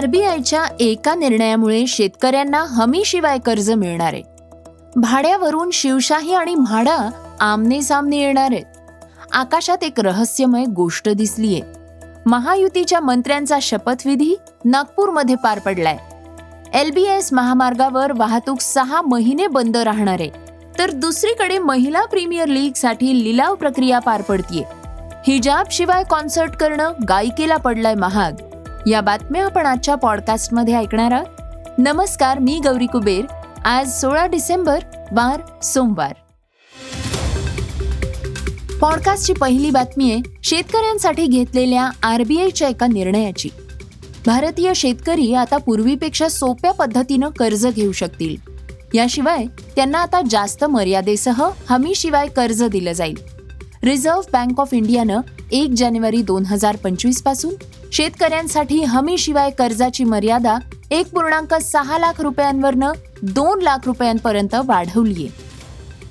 आरबीआयच्या एका निर्णयामुळे शेतकऱ्यांना हमीशिवाय कर्ज मिळणार आहे. भाड्यावरून शिवशाही आणि म्हाडा आमने सामने येणार आहेत. आकाशात एक रहस्यमय गोष्ट दिसलीये. महायुतीच्या मंत्र्यांचा शपथविधी नागपूरमध्ये पार पडलाय. एलबीएस महामार्गावर वाहतूक सहा महिने बंद राहणार आहे. तर दुसरीकडे महिला प्रीमियर लीगसाठी लिलाव प्रक्रिया पार पडतीये. हिजाब शिवाय कॉन्सर्ट करणं गायिकेला पडलाय महाग. या बातम्या आपण आजच्या पॉडकास्टमध्ये ऐकणार आहात. नमस्कार मी गौरी कुबेर. आज सोळा डिसेंबर वार सोमवार. पॉडकास्टची पहिली बातमी आहे शेतकऱ्यांसाठी घेतलेल्या आरबीआयच्या एका निर्णयाची. भारतीय शेतकरी आता पूर्वीपेक्षा सोप्या पद्धतीनं कर्ज घेऊ शकतील. याशिवाय त्यांना आता जास्त मर्यादेसह हमीशिवाय कर्ज दिलं जाईल. रिझर्व्ह बँक ऑफ इंडियानं एक जानेवारी दोन हजार पंचवीसपासून शेतकऱ्यांसाठी हमीशिवाय कर्जाची मर्यादा एक पूर्णांक सहा लाख रुपयांवरनं दोन लाख रुपयांपर्यंत वाढवलीय.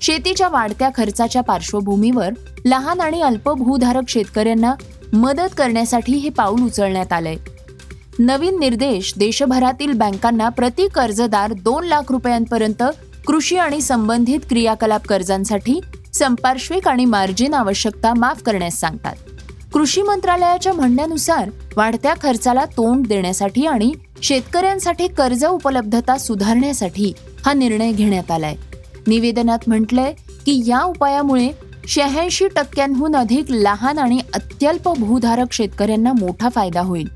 शेतीच्या वाढत्या खर्चाच्या पार्श्वभूमीवर लहान आणि अल्पभूधारक शेतकऱ्यांना मदत करण्यासाठी हे पाऊल उचलण्यात आलंय. नवीन निर्देश देशभरातील बँकांना प्रति कर्जदार दोन लाख रुपयांपर्यंत कृषी आणि संबंधित क्रियाकलाप कर्जांसाठी संपार्श्विक आणि मार्जिन आवश्यकता माफ करण्यास सांगतात. कृषी मंत्रालयाच्या म्हणण्यानुसार वाढत्या खर्चाला तोंड देण्यासाठी आणि शेतकऱ्यांसाठी कर्ज उपलब्धता सुधारण्यासाठी हा निर्णय घेण्यात आलाय. निवेदनात म्हटलंय की या उपायामुळे शहाऐंशी टक्क्यांहून अधिक लहान आणि अत्यल्प भूधारक शेतकऱ्यांना मोठा फायदा होईल.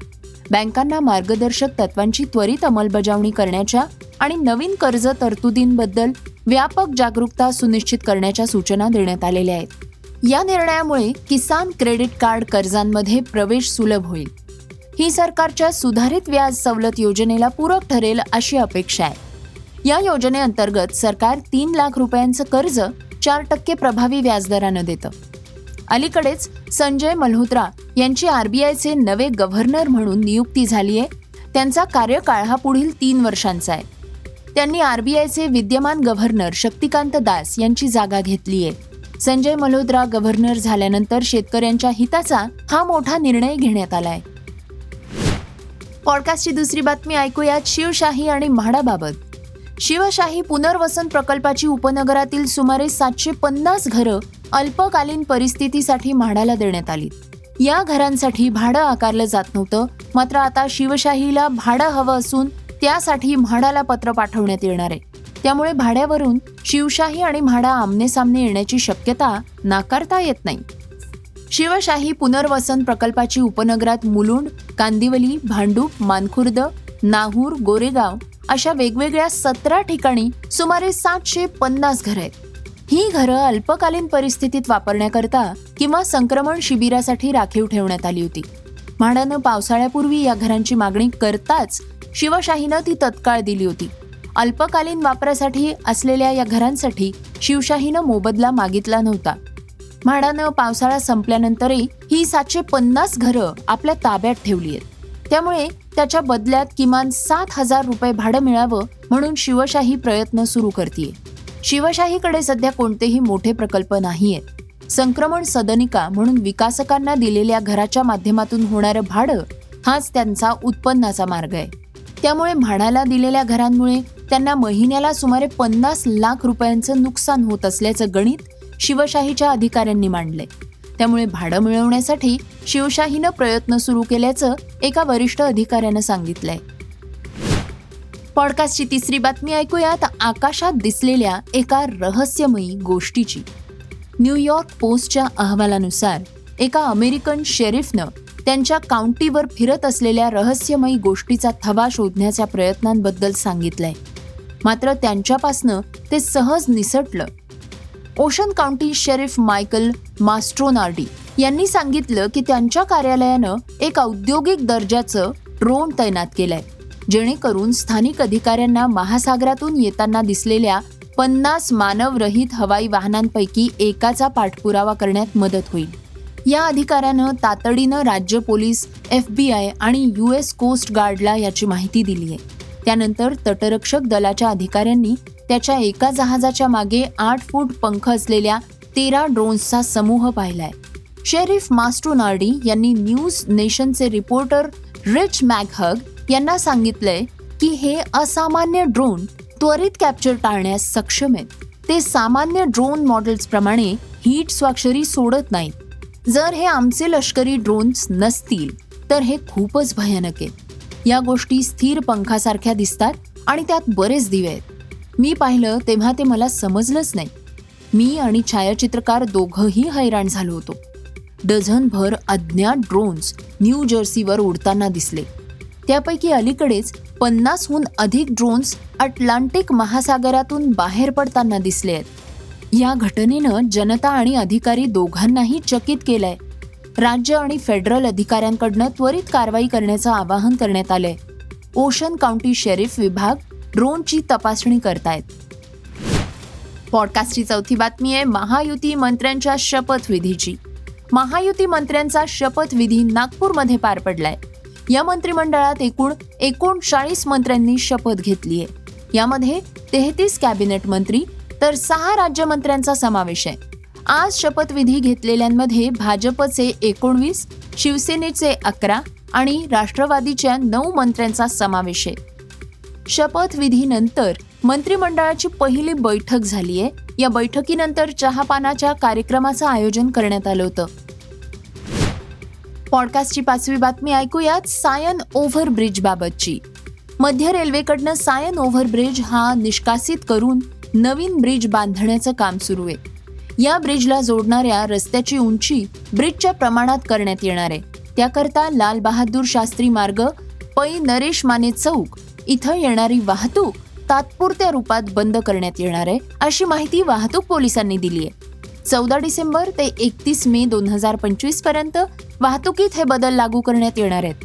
बँकांना मार्गदर्शक तत्वांची त्वरित अंमलबजावणी करण्याच्या आणि नवीन कर्ज तरतुदींबद्दल व्यापक जागरूकता सुनिश्चित करण्याच्या सूचना देण्यात आलेल्या आहेत. या निर्णयामुळे किसान क्रेडिट कार्ड कर्जांमध्ये प्रवेश सुलभ होईल. ही सरकारच्या सुधारित व्याज सवलत योजनेला पूरक ठरेल अशी अपेक्षा आहे. या योजनेअंतर्गत सरकार तीन लाख रुपयांचं कर्ज चार टक्के प्रभावी व्याजदरानं देतं. अलीकडेच संजय मल्होत्रा यांची आरबीआयचे नवे गव्हर्नर म्हणून नियुक्ती झाली आहे. त्यांचा कार्यकाळ हा पुढील तीन वर्षांचा आहे. त्यांनी आरबीआयचे विद्यमान गव्हर्नर शक्तिकांत दास यांची जागा घेतली आहे. संजय मल्होत्रा गव्हर्नर झाल्यानंतर शेतकऱ्यांच्या हिताचा हा मोठा निर्णय घेण्यात आलाय. पॉडकास्टची दुसरी बातमी ऐकूयात शिवशाही आणि म्हाडाबाबत. शिवशाही पुनर्वसन प्रकल्पाची उपनगरातील सुमारे सातशे पन्नास घरं अल्पकालीन परिस्थितीसाठी म्हाडाला देण्यात आली. या घरांसाठी भाडं आकारलं जात नव्हतं मात्र आता शिवशाहीला भाडं हवं असून त्यासाठी म्हाडाला पत्र पाठवण्यात येणार आहे. त्यामुळे भाड्यावरून शिवशाही आणि म्हाडा आमनेसामने येण्याची शक्यता नाकारता येत नाही. शिवशाही पुनर्वसन प्रकल्पाची उपनगरात मुलुंड कांदिवली भांडूप मानखुर्द नाहूर गोरेगाव अशा वेगवेगळ्या सतरा ठिकाणी सुमारे सातशे पन्नास घरं आहेत. ही घरं अल्पकालीन परिस्थितीत वापरण्याकरता किंवा संक्रमण शिबिरासाठी राखीव ठेवण्यात आली होती. म्हाडानं पावसाळ्यापूर्वी या घरांची मागणी करताच शिवशाहीनं ती तत्काळ दिली होती. अल्पकालीन वापरासाठी असलेल्या या घरांसाठी शिवशाहीनं मोबदला मागितला नव्हता. म्हाडानं पावसाळा संपल्यानंतरही ही सातशे पन्नास घरं आपल्या ताब्यात ठेवली आहेत. त्यामुळे त्याच्या बदल्यात किमान सात हजार रुपये भाडं मिळावं म्हणून शिवशाही प्रयत्न सुरू करते शिवशाहीकडे सध्या कोणतेही मोठे प्रकल्प नाही आहेत संक्रमण सदनिका म्हणून विकासकांना दिलेल्या घराच्या माध्यमातून होणारं भाडं हाच त्यांचा उत्पन्नाचा मार्ग आहे. त्यामुळे म्हाडाला दिलेल्या घरांमुळे त्यांना महिन्याला सुमारे पन्नास लाख रुपयांचं नुकसान होत असल्याचं गणित शिवशाहीच्या अधिकाऱ्यांनी मांडलंय. त्यामुळे भाडं मिळवण्यासाठी शिवशाहीनं प्रयत्न सुरू केल्याचं एका वरिष्ठ अधिकाऱ्यानं सांगितलंय. पॉडकास्टची तिसरी बातमी ऐकूयात. आकाशात दिसलेल्या एका रहस्यमयी गोष्टीची. न्यूयॉर्क पोस्टच्या अहवालानुसार एका अमेरिकन शेरीफनं त्यांच्या काउंटीवर फिरत असलेल्या रहस्यमयी गोष्टीचा थवा शोधण्याच्या प्रयत्नांबद्दल सांगितलंय. मात्र त्यांच्यापासनं ते सहज निसटलं. Ocean County sheriff Michael Mastronardi यांनी सांगितलं की त्यांच्या कार्यालयानं एक औद्योगिक दर्जाचं ड्रोन तैनात केलंय जेणेकरून स्थानिक अधिकाऱ्यांना महासागरातून येताना दिसलेल्या पन्नास मानवरहित हवाई वाहनांपैकी एकाचा पाठपुरावा करण्यात मदत होईल. या अधिकाऱ्यानं तातडीनं राज्य पोलीस एफ बी आय आणि यू एस कोस्ट गार्डला याची माहिती दिली आहे त्यानंतर तटरक्षक दलाच्या अधिकाऱ्यांनी त्याच्या एका जहाजाच्या मागे आठ फूट पंख असलेल्या तेरा ड्रोन्सचा समूह पाहिलाय. शेरीफ मास्टोनार्डी यांनी न्यूज नेशनचे रिपोर्टर रिच मॅकहग यांना सांगितलंय की हे असामान्य ड्रोन त्वरित कॅप्चर टाळण्यास सक्षम आहेत. ते सामान्य ड्रोन मॉडेल्स प्रमाणे हीट स्वाक्षरी सोडत नाहीत. जर हे आमचे लष्करी ड्रोन्स नसतील तर हे खूपच भयानक आहेत. या गोष्टी स्थिर पंखासारख्या दिसतात आणि त्यात बरेच दिवे आहेत. मी पाहिलं तेव्हा ते मला समजलंच नाही. मी आणि छायाचित्रकार दोघंही हैराण झालो होतो. डझनभर अज्ञात ड्रोन्स न्यू जर्सीवर उडताना दिसले. त्यापैकी अलीकडेच पन्नासहून अधिक ड्रोन्स अटलांटिक महासागरातून बाहेर पडताना दिसले आहेत. या घटनेनं जनता आणि अधिकारी दोघांनाही चकित केलंय. राज्य आणि फेडरल अधिकाऱ्यांकडनं त्वरित कारवाई करण्याचं आवाहन करण्यात आलंय. ओशन काउंटी शेरीफ विभाग ड्रोनची तपासणी करतायत. पॉडकास्टची चौथी बातमी आहे महायुती मंत्र्यांच्या शपथविधीची महायुती मंत्र्यांचा शपथविधी नागपूरमध्ये पार पडलाय. या मंत्रिमंडळात एकूण एकोणचाळीस मंत्र्यांनी शपथ घेतली आहे. यामध्ये तेहतीस कॅबिनेट मंत्री तर सहा राज्यमंत्र्यांचा समावेश आहे. आज शपथविधी घेतलेल्यांमध्ये भाजपचे एकोणवीस शिवसेनेचे अकरा आणि राष्ट्रवादीच्या नऊ मंत्र्यांचा समावेश आहे. शपथविधीनंतर मंत्रिमंडळाची पहिली बैठक झाली आहे या बैठकीनंतर चहापानाच्या कार्यक्रमाचं आयोजन करण्यात आलं होतं. पॉडकास्टची पाचवी बातमी ऐकूयात सायन ओव्हर ब्रिज बाबतची मध्य रेल्वेकडनं सायन ओव्हर ब्रिज हा निष्कासित करून नवीन ब्रिज बांधण्याचं काम सुरू आहे. या ब्रिजला जोडणाऱ्या रस्त्याची उंची ब्रिजच्या प्रमाणात करण्यात येणार आहे. त्याकरता लाल बहादूर शास्त्री मार्ग पै नरेश माने चौक इथं येणारी वाहतूक तात्पुरत्या रूपात बंद करण्यात येणार आहे अशी माहिती वाहतूक पोलिसांनी दिली आहे. चौदा डिसेंबर ते एकतीस मे दोन हजार पंचवीसपर्यंत वाहतुकीत हे बदल लागू करण्यात येणार आहेत.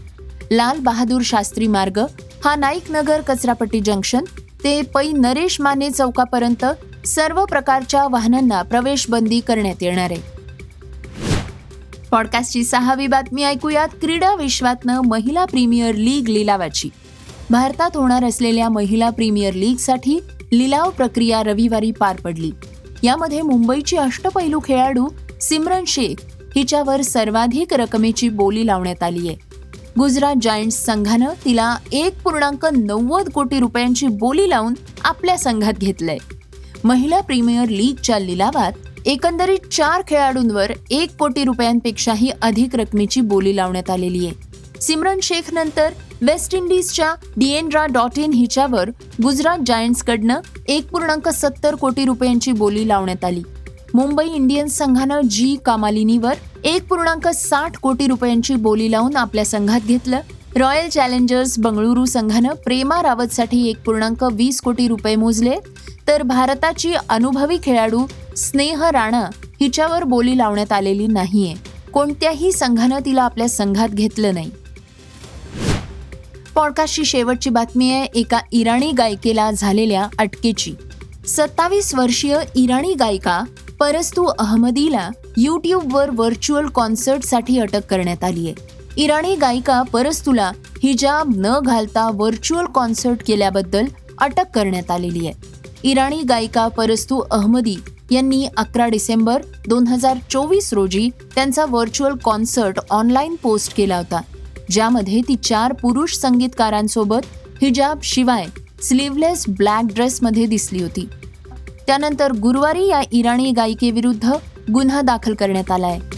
लाल बहादूर शास्त्री मार्ग हा नाईक नगर कचरापट्टी जंक्शन ते पै नरेश माने चौकापर्यंत सर्व प्रकारच्या वाहनांना प्रवेश बंदी करण्यात येणार आहे. पॉडकास्टची सहावी बातमी ऐकूयात. क्रीडा विश्वातनं महिला प्रीमियर लीग लिलावाची. भारतात होणार असलेल्या महिला प्रीमियर लीगसाठी लिलाव प्रक्रिया रविवारी पार पडली. यामध्ये मुंबईची अष्टपैलू खेळाडू सिमरन शेख हिच्यावर सर्वाधिक रकमेची बोली लावण्यात आली आहे. गुजरात जायंट्स संघानं तिला एक पूर्णांक नव्वद कोटी रुपयांची बोली लावून आपल्या संघात घेतलंय. महिला प्रीमियर लीगच्या लिलावात एकंदरीत चार खेळाडूंवर एक कोटी रुपयांपेक्षाही अधिक रकमेची बोली लावण्यात आलेली आहे. सिमरन शेख नंतर वेस्ट इंडिजच्या डिएनड्रा डॉट इन हिच्यावर गुजरात जायंट्सकडनं एक पूर्णांक सत्तर कोटी रुपयांची बोली लावण्यात आली. मुंबई इंडियन्स संघानं जी कामालिनीवर एक पूर्णांक साठ कोटी रुपयांची बोली लावून आपल्या संघात घेतलं. रॉयल चॅलेंजर्स बंगळुरू संघानं प्रेमा रावतसाठी एक पूर्णांक वीस कोटी रुपये मोजले. तर भारताची अनुभवी खेळाडू स्नेह राणा हिच्यावर बोली लावण्यात आलेली नाहीये. कोणत्याही संघानं तिला आपल्या संघात घेतलं नाही. पॉडकास्टची शेवटची बातमी आहे एका इराणी गायिकेला झालेल्या अटकेची. सत्तावीस वर्षीय इराणी गायिका परस्तू अहमदीला यूट्यूबवर व्हर्च्युअल कॉन्सर्टसाठी अटक करण्यात आली आहे इराणी गायिका परस्तूला हिजाब न घालता व्हर्च्युअल कॉन्सर्ट केल्याबद्दल अटक करण्यात आलेली आहे. इराणी गायिका परस्तू अहमदी यांनी अकरा डिसेंबर दोन हजार चोवीस रोजी त्यांचा व्हर्च्युअल कॉन्सर्ट ऑनलाईन पोस्ट केला होता ज्यामध्ये ती चार पुरुष संगीतकारांसोबत हिजाब शिवाय स्लीवलेस ब्लॅक ड्रेसमध्ये दिसली होती. त्यानंतर गुरुवारी या इराणी गायिकेविरुद्ध गुन्हा दाखल करण्यात आला आहे.